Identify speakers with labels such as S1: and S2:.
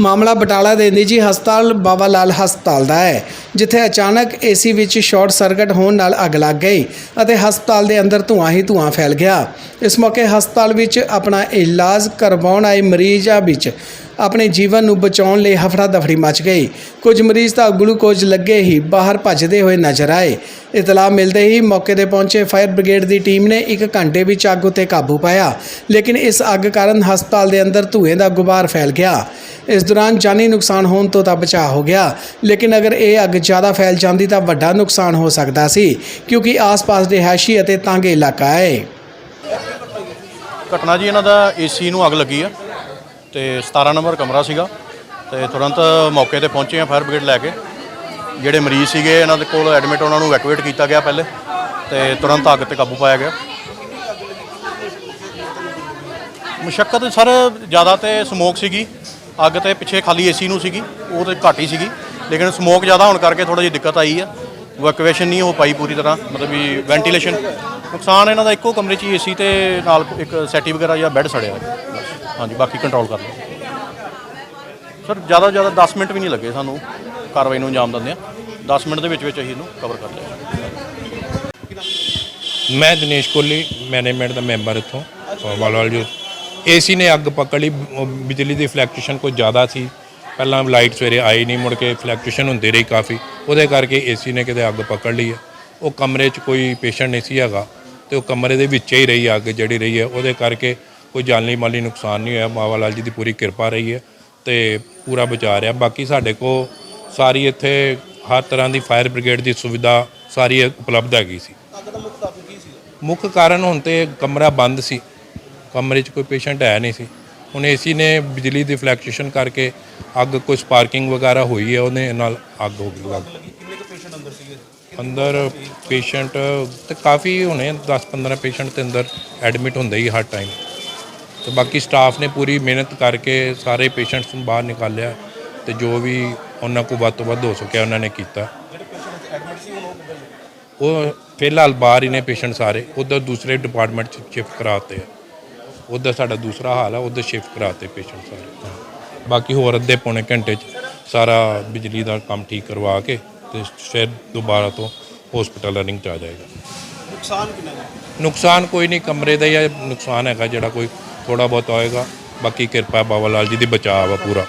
S1: ਮਾਮਲਾ ਬਟਾਲਾ ਦੇ ਨਿੱਜੀ ਹਸਪਤਾਲ ਬਾਬਾ ਲਾਲ ਹਸਪਤਾਲ ਦਾ ਹੈ, ਜਿੱਥੇ ਅਚਾਨਕ ਏਸੀ ਵਿੱਚ ਸ਼ਾਰਟ ਸਰਕਟ ਹੋਣ ਨਾਲ ਅੱਗ ਲੱਗ ਗਈ ਅਤੇ ਹਸਪਤਾਲ ਦੇ ਅੰਦਰ ਧੂੰਆਂ ਹੀ ਧੂੰਆਂ ਫੈਲ ਗਿਆ। ਇਸ ਮੌਕੇ ਹਸਪਤਾਲ ਵਿੱਚ ਆਪਣਾ ਇਲਾਜ ਕਰਵਾਉਣ ਆਏ ਮਰੀਜ਼ਾਂ ਵਿੱਚ ਆਪਣੇ ਜੀਵਨ ਨੂੰ ਬਚਾਉਣ ਲਈ ਹਫੜਾ ਦਫੜੀ ਮਚ ਗਈ। ਕੁਝ ਮਰੀਜ਼ ਤਾਂ ਗਲੂਕੋਜ਼ ਲੱਗੇ ਹੀ ਬਾਹਰ ਭੱਜਦੇ ਹੋਏ ਨਜ਼ਰ ਆਏ। ਇਤਲਾਹ ਮਿਲਦੇ ਹੀ ਮੌਕੇ ਤੇ ਪਹੁੰਚੇ ਫਾਇਰ ਬ੍ਰਿਗੇਡ ਦੀ ਟੀਮ ਨੇ ਇੱਕ ਘੰਟੇ ਵਿੱਚ ਅੱਗ ਉਤੇ ਕਾਬੂ ਪਾਇਆ। ਲੇਕਿਨ ਇਸ ਅੱਗ ਕਾਰਨ ਹਸਪਤਾਲ ਦੇ ਅੰਦਰ ਧੂਏ ਦਾ ਗੁਬਾਰ ਫੈਲ ਗਿਆ। ਇਸ ਦੌਰਾਨ ਜਾਨੀ ਨੁਕਸਾਨ ਹੋਣ ਤੋਂ ਤਾਂ ਬਚਾਅ ਹੋ ਗਿਆ। ਲੇਕਿਨ ਅਗਰ ਇਹ ਅੱਗ ਜ਼ਿਆਦਾ ਫੈਲ ਜਾਂਦੀ ਤਾਂ ਵੱਡਾ ਨੁਕਸਾਨ ਹੋ ਸਕਦਾ ਸੀ, ਕਿਉਂਕਿ ਆਸ-ਪਾਸ ਦੇ ਹੈਸ਼ੀ ਅਤੇ ਤਾਂਗੇ ਇਲਾਕਾ ਹੈ।
S2: ਘਟਨਾ ਜੀ, ਇਹਨਾਂ ਦਾ ਏਸੀ ਨੂੰ ਅੱਗ ਲੱਗੀ ਆ। ਤੇ 17 ਨੰਬਰ ਕਮਰਾ ਸੀਗਾ ਤੇ ਤੁਰੰਤ ਮੌਕੇ ਤੇ ਪਹੁੰਚੇ ਆ ਫਾਇਰ ਬ੍ਰਿਗੇਡ ਲੈ ਕੇ। ਜਿਹੜੇ ਮਰੀਜ਼ ਸੀਗੇ, ਇਹਨਾਂ ਦੇ ਕੋਲ ਐਡਮਿਟ ਉਹਨਾਂ ਨੂੰ ਇਵੈਕੂਏਟ ਕੀਤਾ ਗਿਆ ਪਹਿਲੇ ਤੇ ਤੁਰੰਤ ਅੱਗ ਤੇ ਕਾਬੂ ਪਾਇਆ ਗਿਆ। ਮੁਸ਼ੱਕਤ ਸਰ, ਜ਼ਿਆਦਾ ਤੇ ਸਮੋਕ ਸੀਗੀ। ਅੱਗ ਤੇ ਪਿੱਛੇ ਖਾਲੀ ਏਸੀ ਨੂੰ ਸੀਗੀ, ਉਹ ਤੇ ਘੱਟ ਹੀ ਸੀਗੀ। ਲੇਕਿਨ ਸਮੋਕ ਜ਼ਿਆਦਾ ਹੋਣ ਕਰਕੇ ਥੋੜਾ ਜਿਹੀ ਦਿੱਕਤ ਆਈ ਆ। ਵੈਕੂਏਸ਼ਨ ਨਹੀਂ ਹੋ ਪਾਈ ਪੂਰੀ ਤਰ੍ਹਾਂ, ਮਤਲਬ ਵੀ ਵੈਂਟੀਲੇਸ਼ਨ ਨੁਕਸਾਨ ਇਹਨਾਂ ਦਾ ਇੱਕੋ ਕਮਰੇ 'ਚ ਹੀ ਏਸੀ ਤੇ ਨਾਲ ਇੱਕ ਸੈਟੀ ਵਗੈਰਾ ਜਾਂ ਬੈੱਡ ਸੜਿਆ। ਹਾਂਜੀ, ਬਾਕੀ ਕੰਟਰੋਲ ਕਰ ਲਓ। ਸਰ ਜ਼ਿਆਦਾ ਤੋਂ ਜ਼ਿਆਦਾ 10 ਮਿੰਟ ਵੀ ਨਹੀਂ ਲੱਗੇ ਸਾਨੂੰ ਕਾਰਵਾਈ ਨੂੰ ਅੰਜਾਮ ਦਿੰਦੇ ਆ 10 ਮਿੰਟ ਦੇ ਵਿੱਚ ਵਿੱਚ ਅਸੀਂ ਇਹਨੂੰ ਕਵਰ ਕਰ ਲਿਆ।
S3: ਮੈਂ ਦਿਨੇਸ਼ ਕੋਹਲੀ ਮੈਨੇਜਮੈਂਟ ਦਾ ਮੈਂਬਰ ਇੱਥੋਂ ਵਾਲਵਾਲ ਜੋ। ਏਸੀ ਨੇ ਅੱਗ ਪਕੜ ਲਈ ਬਿਜਲੀ ਦੀ ਫਲੈਕਚੁਏਸ਼ਨ ਕੋਈ ਜ਼ਿਆਦਾ ਸੀ। ਪਹਿਲਾਂ ਲਾਈਟ ਸਵੇਰੇ ਆਈ ਨਹੀਂ, ਮੁੜ ਕੇ ਫਲੈਕਚੁਏਸ਼ਨ ਹੁੰਦੀ ਰਹੀ ਕਾਫੀ। ਉਹਦੇ ਕਰਕੇ ਏਸੀ ਨੇ ਕਿਤੇ ਅੱਗ ਪਕੜ ਲਈ ਹੈ। ਉਹ ਕਮਰੇ 'ਚ ਕੋਈ ਪੇਸ਼ੈਂਟ ਨਹੀਂ ਸੀ ਹੈਗਾ। ਤੇ ਉਹ ਕਮਰੇ ਦੇ ਵਿੱਚ ਹੀ ਰਹੀ ਅੱਗ ਜਿਹੜੀ ਰਹੀ ਹੈ। ਉਹਦੇ ਕਰਕੇ ਕੋਈ ਜਾਨੀ ਮਾਲੀ ਨੁਕਸਾਨ ਨਹੀਂ ਹੋਇਆ ਬਾਬਾ ਲਾਲ ਜੀ ਦੀ ਪੂਰੀ ਕਿਰਪਾ ਰਹੀ ਹੈ ਤੇ ਪੂਰਾ ਬਚਾ ਰਿਹਾ। ਬਾਕੀ ਸਾਡੇ ਕੋਲ ਸਾਰੀ ਇੱਥੇ ਹਰ ਤਰ੍ਹਾਂ ਦੀ ਫਾਇਰ ਬ੍ਰਿਗੇਡ ਦੀ ਸੁਵਿਧਾ ਸਾਰੀ ਉਪਲਬਧ ਹੈਗੀ ਸੀ। ਮੁੱਖ ਕਾਰਨ ਹੁਣ ਤੇ ਕਮਰਾ ਬੰਦ ਸੀ। ਕਮਰੇ 'ਚ ਕੋਈ ਪੇਸ਼ੈਂਟ ਹੈ ਨਹੀਂ ਸੀ। ਹੁਣ ਏਸੀ ਨੇ ਬਿਜਲੀ ਦੀ ਫਲੈਕਚੁਏਸ਼ਨ ਕਰਕੇ ਅੱਗ ਕੋਈ ਸਪਾਰਕਿੰਗ ਵਗੈਰਾ ਹੋਈ ਹੈ, ਉਹਦੇ ਨਾਲ ਅੱਗ ਹੋ ਗਈ। ਲੱਗ ਅੰਦਰ ਪੇਸ਼ੈਂਟ ਤੇ ਕਾਫੀ ਹੁਣੇ 10-15 ਪੇਸ਼ੈਂਟ ਤੇ ਅੰਦਰ ਐਡਮਿਟ ਹੁੰਦੇ ਹੀ ਹਰ ਟਾਈਮ ਤੇ ਬਾਕੀ ਸਟਾਫ ਨੇ ਪੂਰੀ ਮਿਹਨਤ ਕਰਕੇ ਸਾਰੇ ਪੇਸ਼ੈਂਟਸ ਨੂੰ ਬਾਹਰ ਨਿਕਾਲਿਆ ਤੇ ਜੋ ਵੀ ਉਹਨਾਂ ਕੋਲ ਵੱਧ ਤੋਂ ਵੱਧ ਹੋ ਸਕਿਆ ਉਹਨਾਂ ਨੇ ਕੀਤਾ। ਉਹ ਫਿਲਹਾਲ ਬਾਹਰ ਹੀ ਨੇ ਪੇਸ਼ੈਂਟ ਸਾਰੇ। ਉਧਰ ਦੂਸਰੇ ਡਿਪਾਰਟਮੈਂਟ ਚ ਸ਼ਿਫਟ ਕਰਾਤੇ ਉਧਰ ਸਾਡਾ ਦੂਸਰਾ ਹਾਲ ਆ ਉਧਰ ਸ਼ਿਫਟ ਕਰਾਤੇ ਪੇਸ਼ੈਂਟ ਸਾਰੇ। ਹਾਂ। ਬਾਕੀ ਹੋਰ ਅੱਧੇ ਪੌਣੇ ਘੰਟੇ ਚ ਸਾਰਾ ਬਿਜਲੀ ਦਾ ਕੰਮ ਠੀਕ ਕਰਵਾ ਕੇ ਤੇ ਫਿਰ ਦੁਬਾਰਾ ਤੋਂ ਹਸਪੀਟਲ ਰਨਿੰਗ ਚ ਆ ਜਾਏਗਾ।
S4: ਨੁਕਸਾਨ ਕਿੰਨਾ ਹੈ?
S3: ਨੁਕਸਾਨ ਕੋਈ ਨਹੀਂ ਕਮਰੇ ਦਾ ਹੀ ਆ, ਨੁਕਸਾਨ ਹੈਗਾ ਜਿਹੜਾ ਕੋਈ ਥੋੜਾ ਬਹੁਤ ਹੋਏਗਾ ਬਾਕੀ ਕਿਰਪਾ ਬਾਬਾ ਲਾਲ ਜੀ ਦੀ ਬਚਾਅ ਵਾ ਪੂਰਾ।